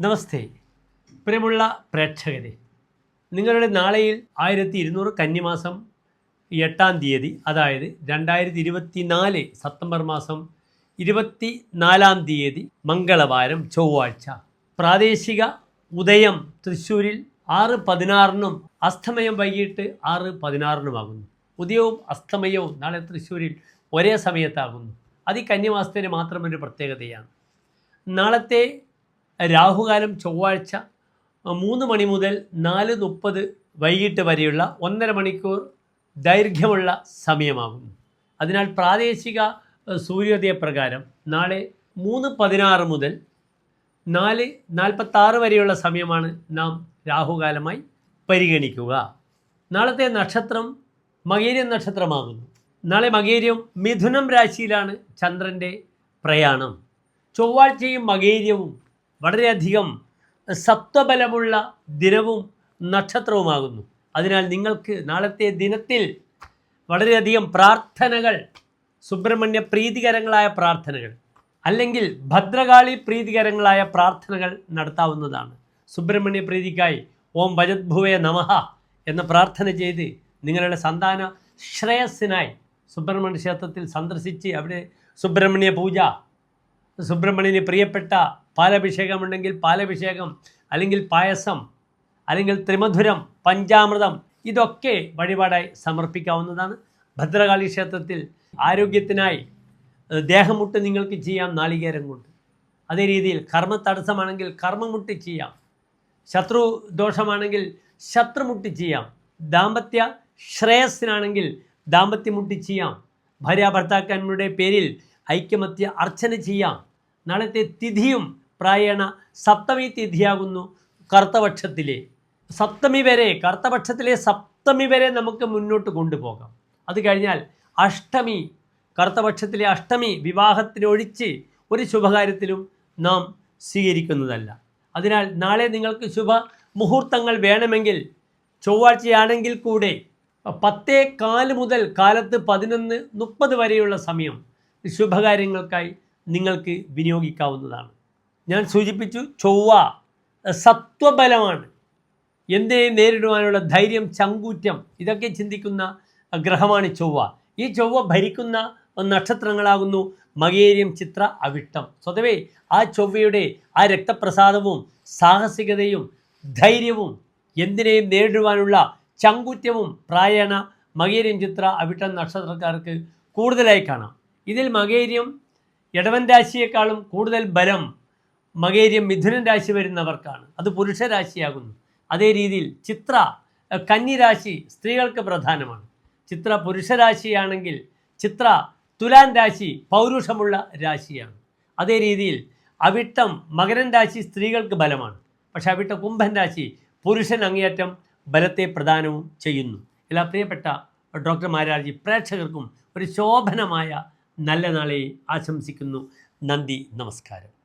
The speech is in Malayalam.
നമസ്തേ. പ്രിയമുള്ള പ്രേക്ഷകരെ നിങ്ങളുടെ നാളെയിൽ ആയിരത്തി ഇരുന്നൂറ് കന്നിമാസം എട്ടാം തീയതി അതായത് രണ്ടായിരത്തി ഇരുപത്തി നാല് സെപ്റ്റംബർ മാസം ഇരുപത്തി നാലാം തീയതി മംഗളവാരം ചൊവ്വാഴ്ച. പ്രാദേശിക ഉദയം തൃശ്ശൂരിൽ ആറ് പതിനാറിനും അസ്തമയം വൈകിട്ട് ആറ് പതിനാറിനുമാകുന്നു ഉദയവും അസ്തമയവും നാളെ തൃശ്ശൂരിൽ ഒരേ സമയത്താകുന്നു. അത് ഈ കന്നിമാസത്തിന് മാത്രമൊരു പ്രത്യേകതയാണ്. നാളത്തെ രാഹുകാലം ചൊവ്വാഴ്ച മൂന്ന് മണി മുതൽ നാല് മുപ്പത് വൈകിട്ട് വരെയുള്ള ഒന്നര മണിക്കൂർ ദൈർഘ്യമുള്ള സമയമാകും. അതിനാൽ പ്രാദേശിക സൂര്യോദയപ്രകാരം സൂര്യോദയ പ്രകാരം നാളെ മൂന്ന് പതിനാറ് മുതൽ നാല് നാൽപ്പത്താറ് വരെയുള്ള സമയമാണ് നാം രാഹുകാലമായി പരിഗണിക്കുക. നാളത്തെ നക്ഷത്രം മകേരിയം നക്ഷത്രമാകുന്നു. നാളെ മകേരിയം മിഥുനം രാശിയിലാണ് ചന്ദ്രന്റെ പ്രയാണം. ചൊവ്വാഴ്ചയും മകേര്യവും വളരെയധികം സത്വബലമുള്ള ദിനവും നക്ഷത്രവുമാകുന്നു. അതിനാൽ നിങ്ങൾക്ക് നാളത്തെ ദിനത്തിൽ വളരെയധികം പ്രാർത്ഥനകൾ സുബ്രഹ്മണ്യ പ്രീതികരങ്ങളായ പ്രാർത്ഥനകൾ അല്ലെങ്കിൽ ഭദ്രകാളി പ്രീതികരങ്ങളായ പ്രാർത്ഥനകൾ നടത്താവുന്നതാണ്. സുബ്രഹ്മണ്യ പ്രീതിക്കായി ഓം ഭജദ്ഭുവേ നമഹ എന്ന പ്രാർത്ഥന ചെയ്ത് നിങ്ങളുടെ സന്താന ശ്രേയസ്സിനായി സുബ്രഹ്മണ്യ ക്ഷേത്രത്തിൽ സന്ദർശിച്ച് അവിടെ സുബ്രഹ്മണ്യ പൂജ സുബ്രഹ്മണ്യന് പ്രിയപ്പെട്ട പാലഭിഷേകം ഉണ്ടെങ്കിൽ പാലഭിഷേകം അല്ലെങ്കിൽ പായസം അല്ലെങ്കിൽ ത്രിമധുരം പഞ്ചാമൃതം ഇതൊക്കെ വഴിപാടായി സമർപ്പിക്കാവുന്നതാണ്. ഭദ്രകാളി ക്ഷേത്രത്തിൽ ആരോഗ്യത്തിനായി ദേഹമുട്ട് നിങ്ങൾക്ക് ചെയ്യാം നാളികേരം കൊണ്ട്. അതേ രീതിയിൽ കർമ്മ തടസ്സമാണെങ്കിൽ കർമ്മമുട്ട് ചെയ്യാം. ശത്രു ദോഷമാണെങ്കിൽ ശത്രുമുട്ടി ചെയ്യാം. ദാമ്പത്യ ശ്രേയസ്സിനാണെങ്കിൽ ദാമ്പത്യമുട്ടി ചെയ്യാം. ഭാര്യ ഭർത്താക്കന്മാരുടെ പേരിൽ ഐക്യമത്യ അർച്ചന ചെയ്യാം. നാളത്തെ തിഥിയും പ്രായണ സപ്തമി തിഥിയാകുന്നു കറുത്തപക്ഷത്തിലെ സപ്തമി വരെ കറുത്തപക്ഷത്തിലെ സപ്തമി വരെ നമുക്ക് മുന്നോട്ട് കൊണ്ടുപോകാം. അത് കഴിഞ്ഞാൽ അഷ്ടമി കറുത്തപക്ഷത്തിലെ അഷ്ടമി വിവാഹത്തിനൊഴിച്ച് ഒരു ശുഭകാര്യത്തിലും നാം സ്വീകരിക്കുന്നതല്ല. അതിനാൽ നാളെ നിങ്ങൾക്ക് ശുഭ മുഹൂർത്തങ്ങൾ വേണമെങ്കിൽ ചൊവ്വാഴ്ചയാണെങ്കിൽ കൂടെ പത്തേ കാൽ മുതൽ കാലത്ത് പതിനൊന്ന് മുപ്പത് വരെയുള്ള സമയം ശുഭകാര്യങ്ങൾക്കായി നിങ്ങൾക്ക് വിനിയോഗിക്കാവുന്നതാണ്. ഞാൻ സൂചിപ്പിച്ചു ചൊവ്വ സത്വബലമാണ്. എന്തേ നേരിടുവാനുള്ള ധൈര്യം ചങ്കൂറ്റം ഇതൊക്കെ ചിന്തിക്കുന്ന ഗ്രഹമാണ് ചൊവ്വ. ഈ ചൊവ്വ ഭരിക്കുന്ന നക്ഷത്രങ്ങളാകുന്നു മകേരിയം ചിത്ര അവിട്ടം. സ്വതവേ ആ ചൊവ്വയുടെ ആ രക്തപ്രസാദവും സാഹസികതയും ധൈര്യവും എന്തിനേയും നേരിടുവാനുള്ള ചങ്കൂറ്റവും പ്രായണ മകേരിയം ചിത്ര അവിട്ടം നക്ഷത്രക്കാർക്ക് കൂടുതലായി കാണാം. ഇതിൽ മകേരിയം ഇടവൻ രാശിയേക്കാളും കൂടുതൽ ബലം മകേരിയം മിഥുനൻ രാശി വരുന്നവർക്കാണ്. അത് പുരുഷ രാശിയാകുന്നു അതേ രീതിയിൽ ചിത്ര കന്നി കന്നിരാശി സ്ത്രീകൾക്ക് പ്രധാനമാണ്. ചിത്ര പുരുഷരാശിയാണെങ്കിൽ ചിത്ര തുലാൻ രാശി പൗരുഷമുള്ള രാശിയാണ്. അതേ രീതിയിൽ അവിട്ടം മകരൻ രാശി സ്ത്രീകൾക്ക് ബലമാണ്. പക്ഷേ അവിട്ട കുംഭൻ രാശി പുരുഷൻ അങ്ങേയറ്റം ബലത്തെ പ്രദാനവും ചെയ്യുന്നു. എല്ലാ പ്രിയപ്പെട്ട ഡോക്ടർ മാരാർജി പ്രേക്ഷകർക്കും ഒരു ശോഭനമായ നല്ല നാളെ ആശംസിക്കുന്നു. നന്ദി നമസ്കാരം.